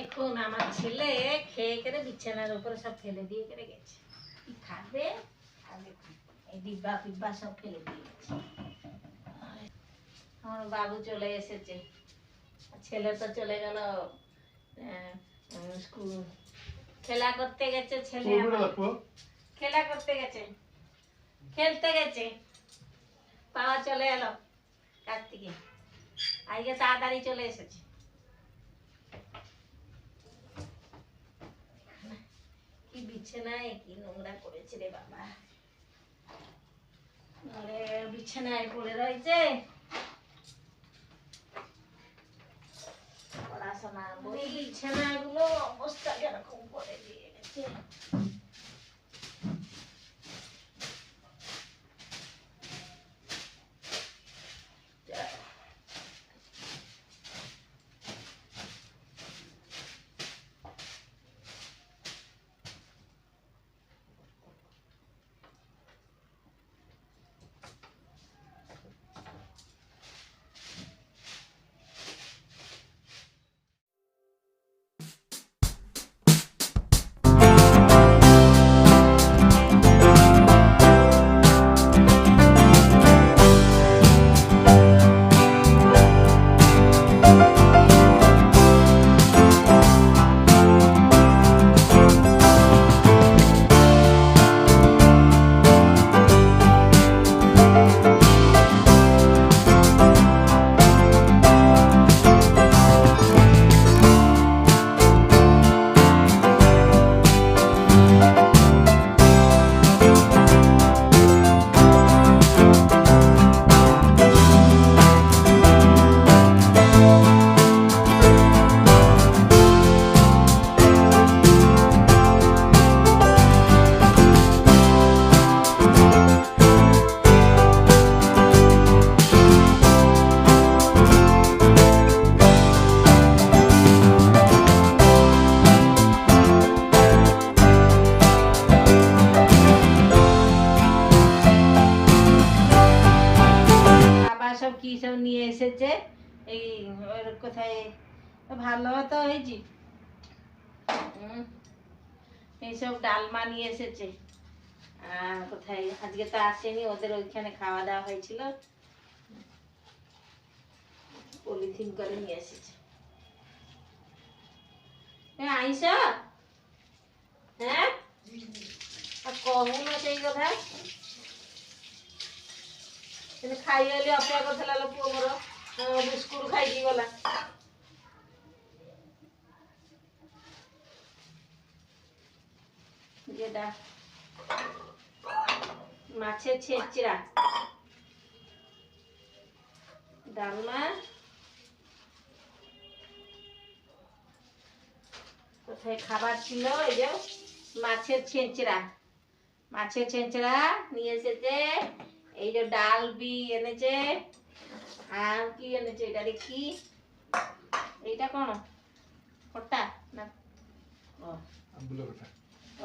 দেখুন আমার ছেলে খেয়ে করে বিছানার উপরে সব ফেলে দিয়ে করে গেছে। কি খাবে? এই ডিব্বা ফিব্বা সব ফেলে দিয়ে গেছে। আমার বাবু চলে এসেছে। ছেলে তো চলে গেল স্কুল। খেলা করতে গেছে ছেলে খেলা করতে গেছে। খেলতে গেছে। পাওয়া চলে এলো কাছ থেকে। আজকে তাড়াতাড়ি চলে এসেছে। বিছানায় কি নোংরা করেছে রে বাবা আরে বিছানায় পড়ে রয়েছে পড়াশোনা বই বিছানাগুলো অবস্থা কিরকম করে দিয়ে গেছে কি সব নিয়ে এসেছে? এই, ওর কোথায়? ভালো তো হয়েছি। এইসব ডালমা নিয়ে এসেছে। আর কোথায়? আজকে তো আসেনি, ওদের ওইখানে খাওয়া দাওয়া হয়েছিল। পলিথিন করে নিয়ে এসেছে। আইস? হ্যাঁ? কখন সেই কথা କିନ୍ତୁ ଖାଇଗଲି ଅପେକ୍ଷା କରିଥିଲା ଲୋ ପୁଅ ମୋର ଅଁ, ବିସ୍କୁଟ ଖାଇକି ଗଲା যেটা মাছের ছেঁচড়া ডালমা কোথায় খাবার ছিল এই যে মাছের ছেঁচড়া মাছের ছেঁচড়া নিয়ে এসেছে এই যে ডাল বি এনেছে। আর কি এনেছে এটা দেখি। এইটা কোন খটা না। ও।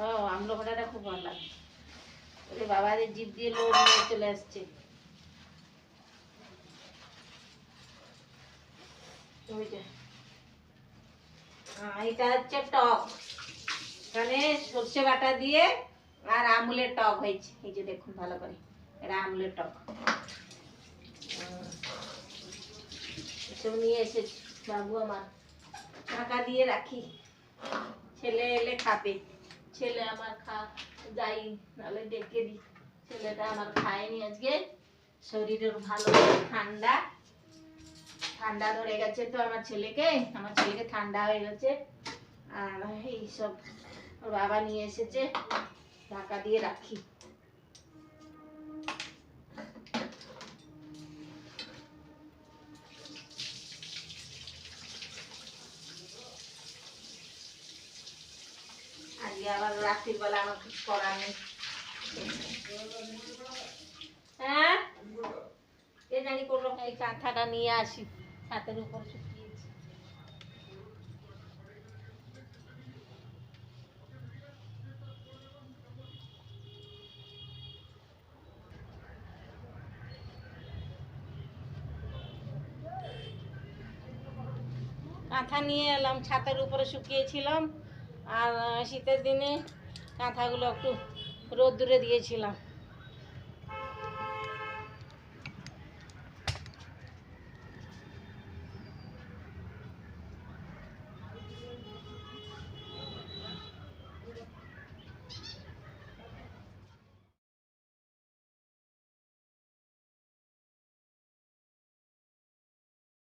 ও আমলো খটাটা খুব ভালো লাগে। ওরে বাবা রে জিভ দিয়ে লোড নিয়ে চলে আসছে। এটা হচ্ছে টক। এখানে সর্ষে বাটা দিয়ে আর আমুলের টক হয়েছে। এই যে দেখুন ভালো করে। এটা টক। এসব নিয়ে এসেছি বাবু আমার ঢাকা দিয়ে রাখি। ছেলে এলে খাবে। ছেলে আমার খা, যাই নাহলে ডেকে দিই ছেলেটা আমার খায়নি আজকে। শরীরের ভালো, ঠান্ডা। ঠান্ডা ধরে গেছে তো আমার ছেলেকে। আমার ছেলেকে ঠান্ডা হয়ে গেছে। আর এইসব ওর বাবা নিয়ে এসেছে। ঢাকা দিয়ে রাখি। আজকে আবার রাত্রির বেলা আমার কিছু করার নেই। হ্যাঁ? কে জানি করল এই কাঁথাটা নিয়ে আসি, ছাতের উপর শুকিয়েছি। কাঁথা নিয়ে এলাম, ছাতের উপরে শুকিয়েছিলাম। আর শীতের দিনে কাঁথাগুলো একটু রোদ্দুরে দিয়েছিলাম।